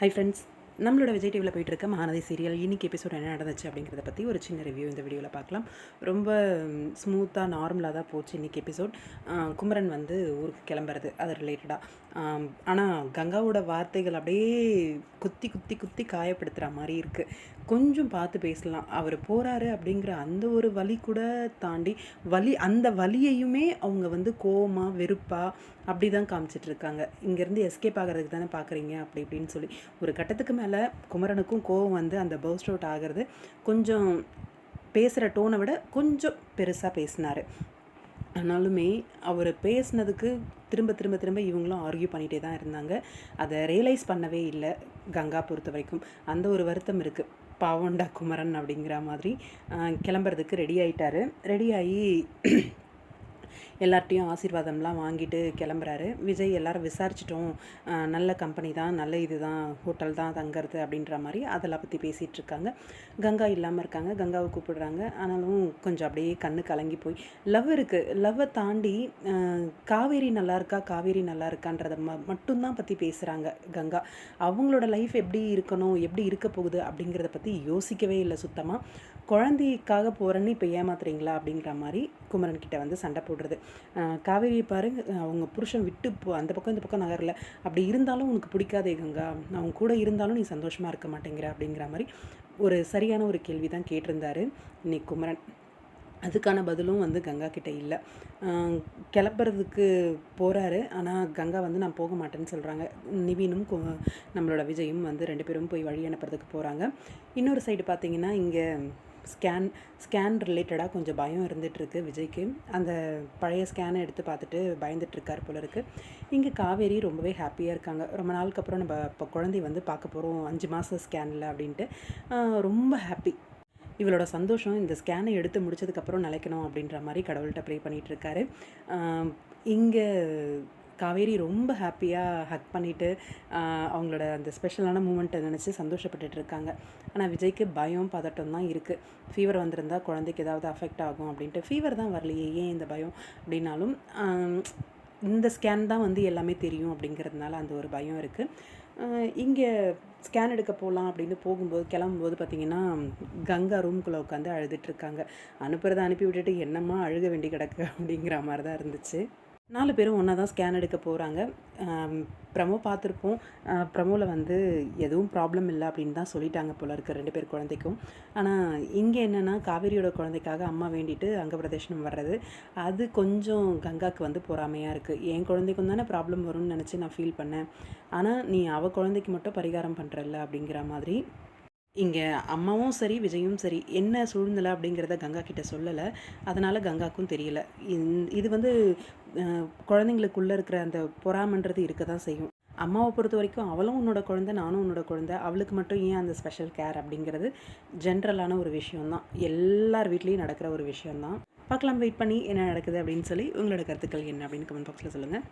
Hi friends நம்மளோட விஜய் டிவியில் போயிட்டு இருக்க மகாநதி சீரியல் இன்னைக்கு எபிசோட் என்ன நடந்துச்சு அப்படிங்கிறத பற்றி ஒரு சின்ன ரிவ்யூ இந்த வீடியோவில் பார்க்கலாம். ரொம்ப ஸ்மூத்தாக நார்மலாக தான் போச்சு இன்றைக்கி எபிசோட் குமரன் வந்து ஊருக்கு கிளம்புறது அது ரிலேட்டடாக ஆனால் கங்காவோட வார்த்தைகள் அப்படியே குத்தி குத்தி குத்தி காயப்படுத்துகிற மாதிரி இருக்குது கொஞ்சம் பார்த்து பேசலாம். அவர் போகிறாரு அப்படிங்கிற அந்த ஒரு வழி கூட தாண்டி வலி அந்த வலியையுமே அவங்க வந்து கோவமாக வெறுப்பாக அப்படி தான் காமிச்சிட்டு இருக்காங்க. இங்கேருந்து எஸ்கேப் ஆகிறதுக்கு தானே பார்க்குறீங்க அப்படி இப்படின்னு சொல்லி ஒரு கட்டத்துக்கு மேலே குமரனுக்கும் கோவம் வந்து அந்த பர்ஸ்ட் அவுட் ஆகிறது கொஞ்சம் பேசுகிற டோனை விட கொஞ்சம் பெருசாக பேசினார். ஆனாலுமே அவர் பேசினதுக்கு திரும்ப திரும்ப திரும்ப இவங்களும் ஆர்கியூ பண்ணிகிட்டே தான் இருந்தாங்க. அதை ரியலைஸ் பண்ணவே இல்லை கங்கா பொறுத்த வரைக்கும். அந்த ஒரு வருத்தம் இருக்குது பாவண்டா குமரன் அப்படிங்கிற மாதிரி கிளம்புறதுக்கு ரெடி ஆகிட்டாரு ரெடி ஆகி எல்லார்ட்டையும் ஆசீர்வாதம்லாம் வாங்கிட்டு கிளம்புறாரு. விஜய் எல்லாரும் விசாரிச்சிட்டோம். நல்ல கம்பெனி தான் நல்ல இது தான் ஹோட்டல் தான் தங்குறது அப்படின்ற மாதிரி அதெல்லாம் பற்றி பேசிகிட்டு இருக்காங்க. கங்கா இல்லாமல் இருக்காங்க கங்காவை கூப்பிடுறாங்க. ஆனாலும் கொஞ்சம் அப்படியே கண்ணு கலங்கி போய் லவ் இருக்குது லவ்வை தாண்டி காவேரி நல்லா இருக்கா காவேரி நல்லா இருக்கான்றத ம மட்டும்தான் பற்றி பேசுகிறாங்க கங்கா. அவங்களோட லைஃப் எப்படி இருக்கணும் எப்படி இருக்க போகுது அப்படிங்கிறத பற்றி யோசிக்கவே இல்லை சுத்தமாக குழந்தைக்காக போகிறேன்னு இப்போ ஏமாத்துறீங்களா அப்படிங்கிற மாதிரி குமரன் கிட்ட வந்து சண்டை போடுறது ஆஹ் காவேரி பாருங்க அவங்க புருஷன் விட்டு போ அந்த பக்கம் இந்த பக்கம் நகரல. அப்படி இருந்தாலும் உனக்கு பிடிக்காதே கங்கா. அவங்க கூட இருந்தாலும் நீ சந்தோஷமாக இருக்க மாட்டேங்கிற அப்படிங்கிற மாதிரி ஒரு சரியான ஒரு கேள்வி தான் கேட்டிருந்தாரு இன்னைக்கு குமரன். அதுக்கான பதிலும் வந்து கங்கா கிட்டே இல்லை. கிளப்புறதுக்கு போகிறாரு ஆனால் கங்கா வந்து நான் போக மாட்டேன்னு சொல்கிறாங்க நிவினும் கு- நம்மளோட விஜயும் வந்து ரெண்டு பேரும் போய் வழி அனுப்புறதுக்கு போகிறாங்க இன்னொரு சைடு பார்த்தீங்கன்னா இங்கே ஸ்கேன் ஸ்கேன் ரிலேட்டடாக கொஞ்சம் பயம் இருந்துகிட்ருக்கு விஜய்க்கு. அந்த பழைய ஸ்கேனை எடுத்து பார்த்துட்டு பயந்துட்டு இருக்கார் போல இருக்குது இங்கே காவேரி ரொம்பவே ஹாப்பியாக இருக்காங்க. ரொம்ப நாளுக்கு அப்புறம் நம்ம இப்போ குழந்தை வந்து பார்க்க போகிறோம் அஞ்சு மாதம் ஸ்கேனில் அப்படின்ட்டு. ரொம்ப ஹாப்பி. இவளோட சந்தோஷம் இந்த ஸ்கேனை எடுத்து முடிச்சதுக்கப்புறம் நிலைக்கணும் அப்படின்ற மாதிரி கடவுள்கிட்ட ப்ரே பண்ணிகிட்ருக்காரு இங்கே காவேரி ரொம்ப ஹாப்பியாக ஹக் பண்ணிவிட்டு அவங்களோட அந்த ஸ்பெஷலான மூமெண்ட்டை நினச்சி சந்தோஷப்பட்டுட்டு இருக்காங்க. ஆனால் விஜய்க்கு பயம் பதட்டம் தான் இருக்குது ஃபீவர் வந்திருந்தால் குழந்தைக்கு ஏதாவது அஃபெக்ட் ஆகும் அப்படின்ட்டு ஃபீவர் தான் வரலையே ஏன் இந்த பயம் அப்படின்னாலும் இந்த ஸ்கேன் தான் வந்து எல்லாமே தெரியும் அப்படிங்கிறதுனால அந்த ஒரு பயம் இருக்குது இங்கே ஸ்கேன் எடுக்க போகலாம் அப்படின்னு போகும்போது கிளம்பும்போது பார்த்தீங்கன்னா கங்கா ரூம்குள்ளே உட்காந்து அழுதுட்டு இருக்காங்க. அனுப்புறதை அனுப்பி விட்டுட்டு என்னம்மா அழுக வேண்டி கிடக்கு? அப்படிங்கிற மாதிரி தான் இருந்துச்சு. நாலு பேரும் ஒன்றா தான் ஸ்கேன் எடுக்க போகிறாங்க ப்ரமோ பார்த்துருப்போம். ப்ரமோவில் வந்து எதுவும் ப்ராப்ளம் இல்லை அப்படின்னு தான் சொல்லிட்டாங்க போல இருக்க ரெண்டு பேர் குழந்தைக்கும். ஆனால் இங்கே என்னென்னா காவேரியோட குழந்தைக்காக அம்மா வேண்டிட்டு அங்க பிரதேஷனம் வர்றது. அது கொஞ்சம் கங்காக்கு வந்து பொறாமையாக இருக்குது என் குழந்தைக்கும் தானே ப்ராப்ளம் வரும்னு நினச்சி நான் ஃபீல் பண்ணேன். ஆனால் நீ அவள் குழந்தைக்கு மட்டும் பரிகாரம் பண்ணுறல்ல அப்படிங்கிற மாதிரி இங்கே அம்மாவும் சரி விஜயும் சரி என்ன சூழ்நிலை அப்படிங்கிறத கங்கா கிட்ட சொல்லலை. அதனால் கங்காக்கும் தெரியல. இது வந்து குழந்தைங்களுக்குள்ளே இருக்கிற அந்த பொறாமன்றது இருக்க தான் செய்யும். அம்மாவை பொறுத்த வரைக்கும் அவளும் உன்னோட குழந்தை நானும் உன்னோட குழந்தை. அவளுக்கு மட்டும் ஏன் அந்த ஸ்பெஷல் கேர் அப்படிங்கிறது ஜென்ரலான ஒரு விஷயம்தான் எல்லார் வீட்லேயும் நடக்கிற ஒரு விஷயம்தான் பார்க்கலாம் வெயிட் பண்ணி என்ன நடக்குது அப்படின்னு சொல்லி உங்களோட கருத்துக்கள் என்ன அப்படின்னு கமெண்ட் பாக்ஸில் சொல்லுங்கள்